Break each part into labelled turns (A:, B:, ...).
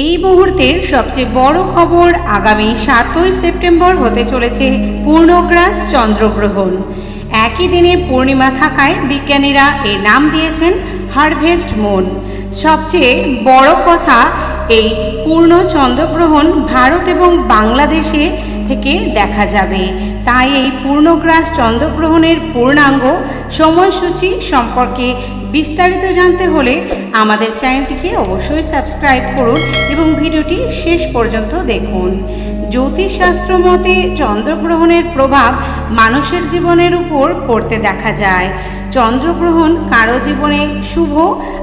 A: এই মুহূর্তের সবচেয়ে বড় খবর আগামী সাতই সেপ্টেম্বর হতে চলেছে পূর্ণগ্রাস চন্দ্রগ্রহণ। একই দিনে পূর্ণিমা থাকায় বিজ্ঞানীরা এর নাম দিয়েছেন হারভেস্ট মুন। সবচেয়ে বড় কথা, এই পূর্ণ চন্দ্রগ্রহণ ভারত এবং বাংলাদেশে থেকে দেখা যাবে। তাই এই পূর্ণগ্রাস চন্দ্রগ্রহণের পূর্ণাঙ্গ সময়সূচি সম্পর্কে বিস্তারিত জানতে হলে আমাদের চ্যানেলটিকে অবশ্যই সাবস্ক্রাইব করুন এবং ভিডিওটি শেষ পর্যন্ত দেখুন। জ্যোতিষশাস্ত্র মতে চন্দ্রগ্রহণের প্রভাব মানুষের জীবনের উপর পড়তে দেখা যায়। চন্দ্রগ্রহণ কারও জীবনে শুভ,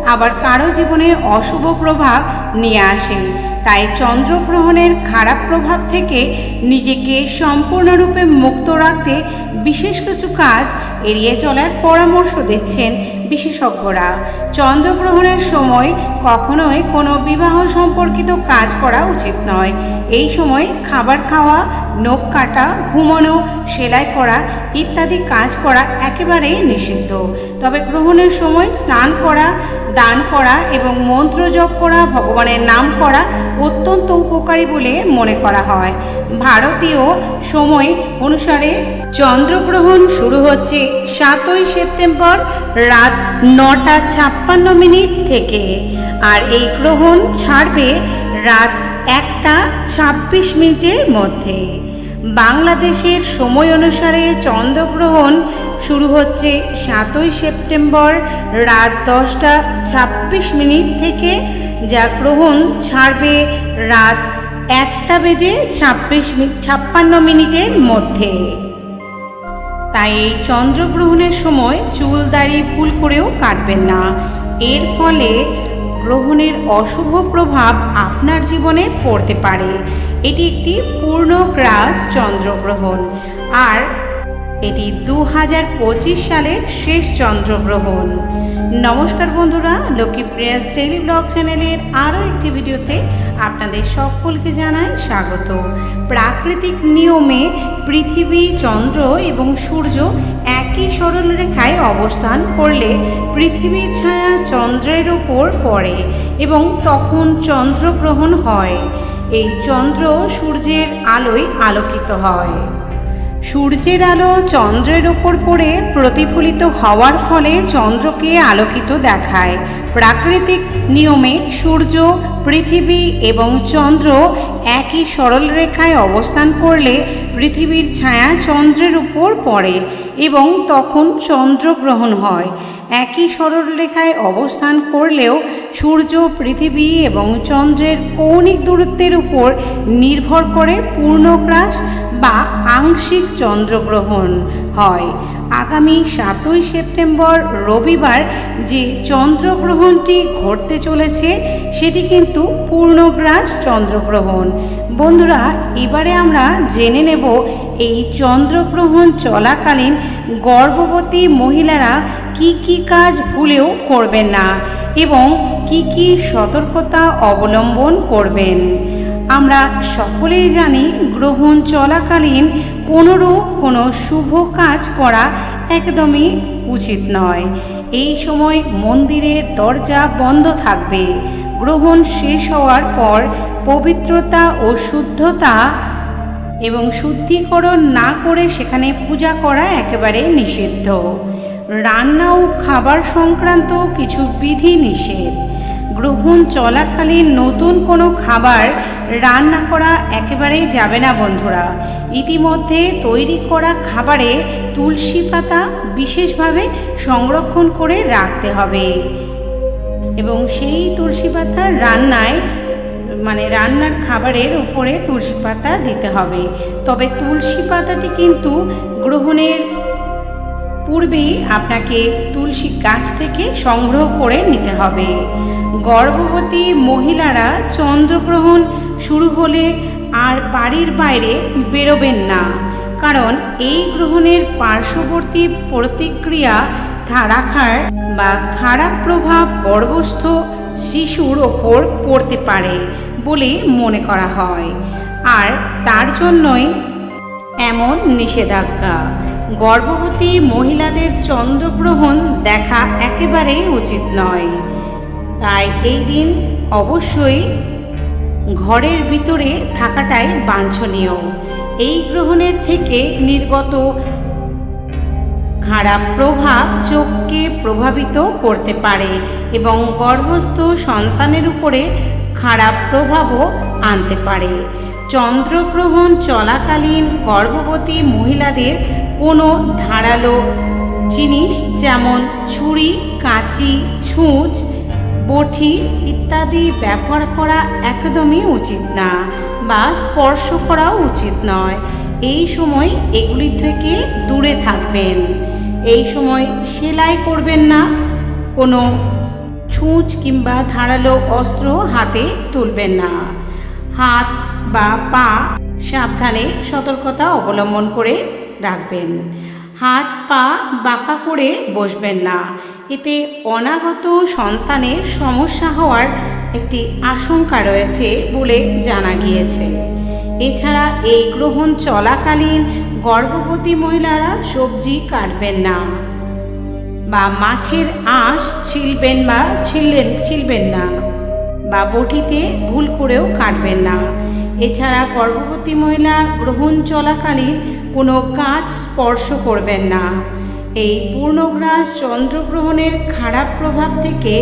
A: আবার কারও জীবনে অশুভ প্রভাব নিয়ে আসে। তাই চন্দ্রগ্রহণের খারাপ প্রভাব থেকে নিজেকে সম্পূর্ণরূপে মুক্ত রাখতে বিশেষ কিছু কাজ এড়িয়ে চলার পরামর্শ দিচ্ছেন বিশেষজ্ঞরা। চন্দ্রগ্রহণের সময় কখনোই কোনো বিবাহ সম্পর্কিত কাজ করা উচিত নয়। এই সময় খাবার খাওয়া, নখ কাটা, ঘুমানো, সেলাই করা ইত্যাদি কাজ করা একেবারেই নিষিদ্ধ। তবে গ্রহণের সময় স্নান করা, দান করা এবং মন্ত্র জপ করা, ভগবানের নাম করা অত্যন্ত উপকারী বলে মনে করা হয়। ভারতীয় সময় অনুসারে চন্দ্রগ্রহণ শুরু হচ্ছে সাতই সেপ্টেম্বর রাত নটা ছাপ্পান্ন মিনিট থেকে। আর এই গ্রহণ ছাড়বে রাত একটা ছাব্বিশ মিনিটের মধ্যে। বাংলাদেশের সময় অনুসারে চন্দ্রগ্রহণ শুরু হচ্ছে সাতই সেপ্টেম্বর রাত দশটা ছাব্বিশ মিনিট থেকে, যা গ্রহণ ছাড়বে রাত একটা বেজে ছাব্বিশ ছাপ্পান্ন মিনিটের মধ্যে। তাই এই চন্দ্রগ্রহণের সময় চুল দাড়ি ভুল করেও কাটবেন না। এর ফলে গ্রহণের অশুভ প্রভাব আপনার জীবনে পড়তে পারে। এটি একটি পূর্ণ ক্রাস চন্দ্রগ্রহণ। আর এটি দু হাজার পঁচিশ সালের শেষ চন্দ্রগ্রহণ। নমস্কার বন্ধুরা লক্ষ্মীপ্রিয়াস ডেইলি ব্লগ চ্যানেলের আরও একটি ভিডিওতে আপনাদের সকলকে জানাই স্বাগত। প্রাকৃতিক নিয়মে পৃথিবী, চন্দ্র এবং সূর্য একই সরল রেখায় অবস্থান করলে পৃথিবীর ছায়া চন্দ্রের ওপর পড়ে এবং তখন চন্দ্রগ্রহণ হয়। এই চন্দ্র সূর্যের আলোয় আলোকিত হয়। সূর্যের আলো চন্দ্রের ওপর পড়ে প্রতিফলিত হওয়ার ফলে চন্দ্রকে আলোকিত দেখায়। প্রাকৃতিক নিয়মে সূর্য, পৃথিবী এবং চন্দ্র একই সরল রেখায় অবস্থান করলে পৃথিবীর ছায়া চন্দ্রের উপর পড়ে এবং তখন চন্দ্রগ্রহণ হয়। একই সরলরেখায় অবস্থান করলেও সূর্য, পৃথিবী এবং চন্দ্রের কৌণিক দূরত্বের উপর নির্ভর করে পূর্ণগ্রাস বা আংশিক চন্দ্রগ্রহণ হয়। আগামী সাতই সেপ্টেম্বর রবিবার যে চন্দ্রগ্রহণটি ঘটতে চলেছে, সেটি কিন্তু পূর্ণগ্রাস চন্দ্রগ্রহণ। বন্ধুরা, এবারে আমরা জেনে নেব এই চন্দ্রগ্রহণ চলাকালীন গর্ভবতী মহিলারা কি কি কাজ ভুলেও করবেন না এবং কি কি সতর্কতা অবলম্বন করবেন। আমরা সকলেই জানি গ্রহণ চলাকালীন কোনোরূপ কোনো শুভ কাজ করা একদমই উচিত নয়। এই সময় মন্দিরের দরজা বন্ধ থাকবে। গ্রহণ শেষ হওয়ার পর পবিত্রতা ও শুদ্ধতা এবং শুদ্ধিকরণ না করে সেখানে পূজা করা একেবারে নিষিদ্ধ। রান্না ও খাবার সংক্রান্ত কিছু বিধি নিষেধ। গ্রহণ চলাকালীন নতুন কোনো খাবার রান্না করা একেবারেই যাবে না বন্ধুরা। ইতিমধ্যে তৈরি করা খাবারে তুলসী পাতা বিশেষভাবে সংরক্ষণ করে রাখতে হবে। এবং সেই তুলসী পাতা রান্নায় মানে রান্নার খাবারের উপরে তুলসী পাতা দিতে হবে। তবে তুলসী পাতাটি কিন্তু গ্রহণের পূর্বেই আপনাকে তুলসী গাছ থেকে সংগ্রহ করে নিতে হবে। গর্ভবতী মহিলারা চন্দ্রগ্রহণ শুরু হলে আর বাড়ির বাইরে বেরোবেন না। কারণ এই গ্রহণের পার্শ্ববর্তী প্রতিক্রিয়া রাখার বা খারাপ প্রভাব গর্ভস্থ শিশুর ওপর পড়তে পারে বলে মনে করা হয়। আর তার জন্যই এমন নিষেধাজ্ঞা। গর্ভবতী মহিলাদের চন্দ্রগ্রহণ দেখা একেবারেই উচিত নয়। তাই এই দিন অবশ্যই ঘরের ভিতরে থাকাটাই বাঞ্ছনীয়। এই গ্রহণের থেকে নির্গত খারাপ প্রভাব চোখকে প্রভাবিত করতে পারে এবং গর্ভস্থ সন্তানের উপরে খারাপ প্রভাবও আনতে পারে। চন্দ্রগ্রহণ চলাকালীন গর্ভবতী মহিলাদের কোনো ধারালো জিনিস যেমন ছুরি, কাঁচি, ছুঁচ বটি ইত্যাদি ব্যবহার করা একদমই উচিত না বা স্পর্শ করাও উচিত নয়। এই সময় এগুলি থেকে দূরে থাকবেন। এই সময় সেলাই করবেন না। কোনো ছুঁচ কিংবা ধারালো অস্ত্র হাতে তুলবেন না। হাত বা পা সাবধানে সতর্কতা অবলম্বন করে রাখবেন। হাত পা বাঁকা করে বসবেন না। এতে অনাগত সন্তানের সমস্যা হওয়ার একটি আশঙ্কা রয়েছে বলে জানা গিয়েছে। এছাড়া এই গ্রহণ চলাকালীন গর্ভবতী মহিলারা সবজি কাটবেন না বা মাছের আঁশ ছিলবেন বা ছিললেন, ছিলবেন না বা বটিতে ভুল করেও কাটবেন না। এছাড়া গর্ভবতী মহিলা গ্রহণ চলাকালীন কোনো কাজ স্পর্শ করবেন না। এই পূর্ণগ্রাস চন্দ্রগ্রহণের খারাপ প্রভাব থেকে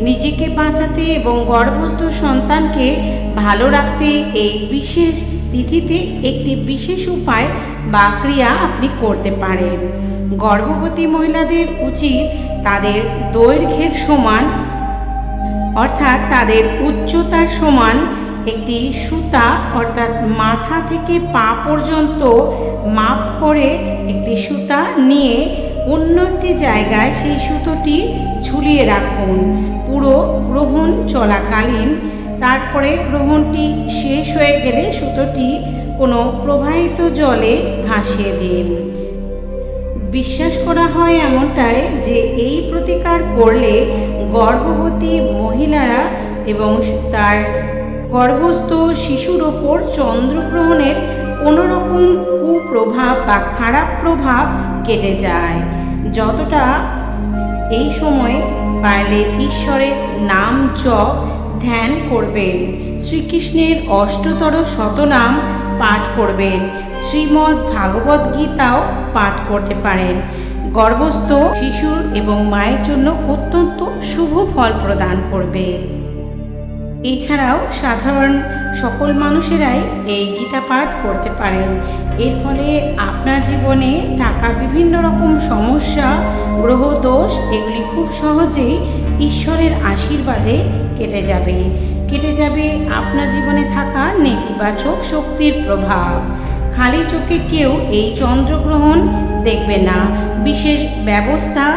A: নিজেকে বাঁচাতে এবং গর্ভস্থ সন্তানকে ভালো রাখতে এই বিশেষ তিথিতে একটি বিশেষ উপায় বা ক্রিয়া আপনি করতে পারেন। গর্ভবতী মহিলাদের উচিত তাদের দৈর্ঘ্যের সমান, অর্থাৎ তাদের উচ্চতার সমান একটি সুতা, অর্থাৎ মাথা থেকে পা পর্যন্ত মাপ করে একটি সুতা নিয়ে অন্য একটি জায়গায় সেই সুতোটি ঝুলিয়ে রাখুন। পুরো গ্রহণ চলাকালীন, তারপরে গ্রহণটি শেষ হয়ে গেলে সুতোটি কোনো প্রবাহিত জলে ভাসিয়ে দিন। বিশ্বাস করা হয় এমনটাই যে এই প্রতিকার করলে গর্ভবতী মহিলারা এবং তার গর্ভস্থ শিশুর ওপর চন্দ্রগ্রহণের কোনো রকম কুপ্রভাব বা খারাপ প্রভাব কেটে যায়। যতটা এই সময় পারলে ঈশ্বরের নাম জপ, ধ্যান করবেন। শ্রীকৃষ্ণের অষ্টতর শতনাম পাঠ করবেন। শ্রীমদ্ ভাগবত গীতাও পাঠ করতে পারেন। গর্ভস্থ শিশুর এবং মায়ের জন্য অত্যন্ত শুভ ফল প্রদান করবে। এছাড়াও সাধারণ সকল মানুষেরাই এই গীতা পাঠ করতে পারেন। এর ফলে আপনার জীবনে থাকা বিভিন্ন রকম সমস্যা, গ্রহ দোষ, এগুলি খুব সহজেই ঈশ্বরের আশীর্বাদে কেটে যাবে। কেটে যাবে আপনার জীবনে থাকা নেতিবাচক শক্তির প্রভাব। খালি চোখে কেউ এই চন্দ্রগ্রহণ দেখবে না। বিশেষ ব্যবস্থা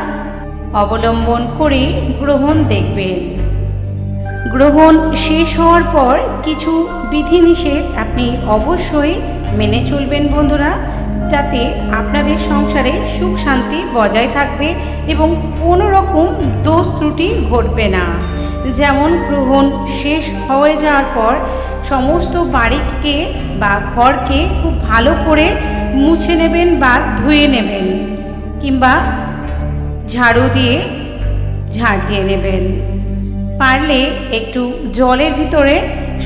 A: অবলম্বন করে গ্রহণ দেখবেন। গ্রহণ শেষ হওয়ার পর কিছু বিধিনিষেধ আপনি অবশ্যই মেনে চলবেন বন্ধুরা। যাতে আপনাদের সংসারে সুখ শান্তি বজায় থাকবে এবং কোনো রকম দোষ ত্রুটি ঘটবে না। যেমন গ্রহণ শেষ হয়ে যাওয়ার পর সমস্ত বাড়িকে বা ঘরকে খুব ভালো করে মুছে নেবেন বা ধুয়ে নেবেন কিংবা ঝাড়ু দিয়ে ঝাড় দিয়ে নেবেন। পারলে একটু জলের ভিতরে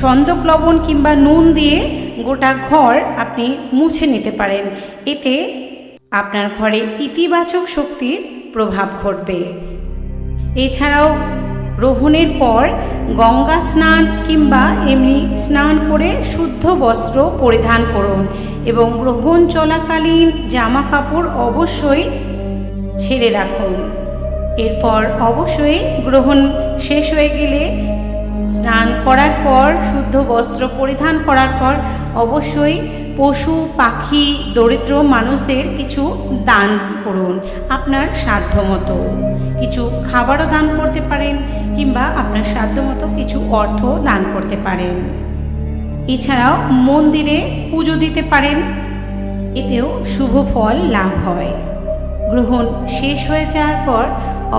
A: সন্দক লবণ কিংবা নুন দিয়ে গোটা ঘর আপনি মুছে নিতে পারেন। এতে আপনার ঘরে ইতিবাচক শক্তির প্রভাব ঘটবে। এছাড়াও গ্রহণের পর গঙ্গা স্নান কিংবা এমনি স্নান করে শুদ্ধ বস্ত্র পরিধান করুন এবং গ্রহণ চলাকালীন জামা কাপড় অবশ্যই ছেড়ে রাখুন। এরপর অবশ্যই গ্রহণ শেষ হয়ে গেলে স্নান করার পর, শুদ্ধ বস্ত্র পরিধান করার পর অবশ্যই পশু, পাখি, দরিদ্র মানুষদের কিছু দান করুন আপনার সাধ্য মতো কিছু খাবারও দান করতে পারেন কিংবা আপনার সাধ্য মতো কিছু অর্থ দান করতে পারেন। এছাড়াও মন্দিরে পুজো দিতে পারেন, এতেও শুভ ফল লাভ হয়। গ্রহণ শেষ হয়ে যাওয়ার পর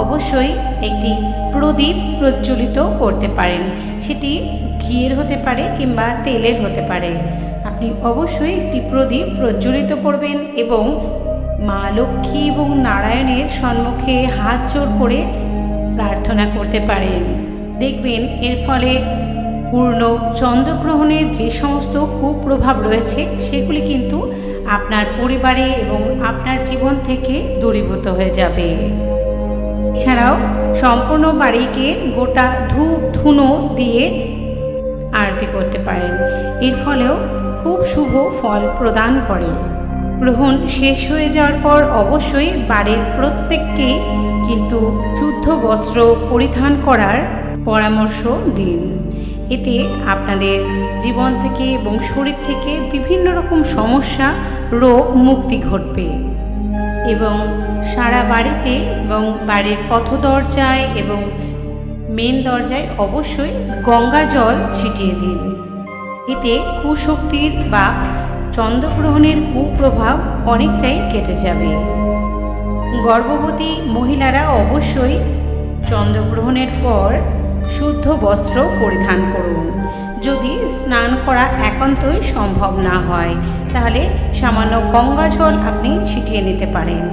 A: অবশ্যই একটি প্রদীপ প্রজ্বলিত করতে পারেন। সেটি ঘিয়ের হতে পারে কিংবা তেলের হতে পারে। আপনি অবশ্যই একটি প্রদীপ প্রজ্বলিত করবেন এবং মা লক্ষ্মী এবং নারায়ণের সম্মুখে হাত জোর করে প্রার্থনা করতে পারেন। দেখবেন এর ফলে পূর্ণ চন্দ্রগ্রহণের যে সমস্ত কুপ্রভাব রয়েছে, সেগুলি কিন্তু আপনার পরিবারে এবং আপনার জীবন থেকে দূরীভূত হয়ে যাবে। এছাড়াও সম্পূর্ণ বাড়িকে গোটা ধূপ ধুনো দিয়ে আরতি করতে পারেন। এর ফলেও খুব শুভ ফল প্রদান করে। গ্রহণ শেষ হয়ে যাওয়ার পর অবশ্যই বাড়ির প্রত্যেককে কিন্তু শুদ্ধ বস্ত্র পরিধান করার পরামর্শ দিন। এতে আপনাদের জীবন থেকে এবং শরীর থেকে বিভিন্ন রকম সমস্যা, রোগ, মুক্তি ঘটবে। এবং সারা বাড়িতে এবং বাড়ির পথ দরজায় এবং মেন দরজায় অবশ্যই গঙ্গা জল ছিটিয়ে দিন। এতে কুশক্তির বা চন্দ্রগ্রহণের কুপ্রভাব অনেকটাই কেটে যাবে। গর্ভবতী মহিলারা অবশ্যই চন্দ্রগ্রহণের পর শুদ্ধ বস্ত্র পরিধান করুন। যদি স্নান করা একান্তই সম্ভব না হয়, তাহলে সামান্য গঙ্গা জল আপনি ছিটিয়ে নিতে পারেন।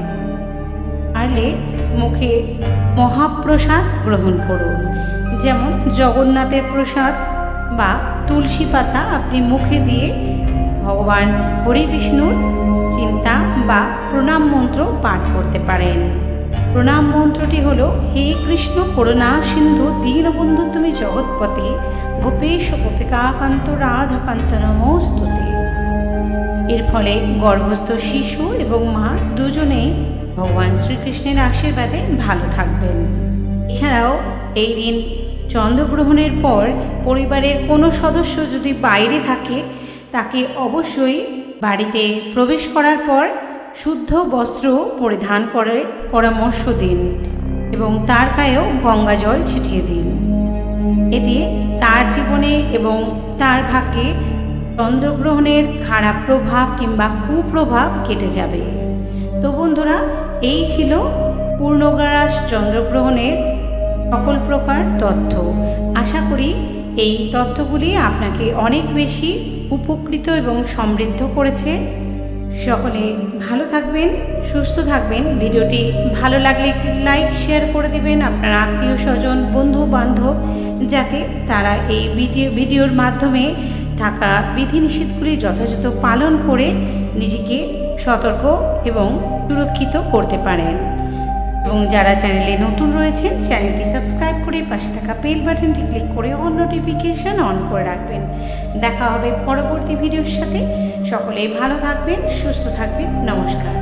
A: পারলে মুখে মহাপ্রসাদ গ্রহণ করুন। যেমন জগন্নাথের প্রসাদ বা তুলসী পাতা আপনি মুখে দিয়ে ভগবান হরি বিষ্ণুর চিন্তা বা প্রণাম মন্ত্র পাঠ করতে পারেন। প্রণাম মন্ত্রটি হল, হে কৃষ্ণ করুণা সিন্ধু দীনবন্ধু তুমি জগৎপতি গোপেশ গোপিকাকান্ত রাধাকান্ত নমস্তুতে। এর ফলে গর্ভস্থ শিশু এবং মা দুজনেই ভগবান শ্রীকৃষ্ণের আশীর্বাদে ভালো থাকবেন। এছাড়াও এই দিন চন্দ্রগ্রহণের পর পরিবারের কোনো সদস্য যদি বাইরে থাকে, তাকে অবশ্যই বাড়িতে প্রবেশ করার পর শুদ্ধ বস্ত্র পরিধান করে পরামর্শ দিন এবং তার গায়েও গঙ্গা জল ছিটিয়ে দিন। এতে তার জীবনে এবং তার ভাগ্যে চন্দ্রগ্রহণের খারাপ প্রভাব কিংবা কুপ্রভাব কেটে যাবে। তো বন্ধুরা, এই ছিল পূর্ণগ্রাস চন্দ্রগ্রহণের সকল প্রকার তথ্য। আশা করি এই তথ্যগুলি আপনাকে অনেক বেশি উপকৃত এবং সমৃদ্ধ করেছে। সকলে ভালো থাকবেন, সুস্থ থাকবেন। ভিডিওটি ভালো লাগলে একটি লাইক, শেয়ার করে দিবেন আপনার আত্মীয় স্বজন বন্ধু বান্ধব যাতে তারা এই ভিডিও, ভিডিওর মাধ্যমে থাকা বিধিনিষেধগুলি যথাযথ পালন করে নিজেকে সতর্ক এবং সুরক্ষিত করতে পারেন। এবং যারা চ্যানেলে নতুন রয়েছেন, চ্যানেলটি সাবস্ক্রাইব করে পাশে থাকা বেল বাটনটি ক্লিক করে অন নোটিফিকেশান অন করে রাখবেন। দেখা হবে পরবর্তী ভিডিওর সাথে। সকলেই ভালো থাকবেন, সুস্থ থাকবেন। নমস্কার।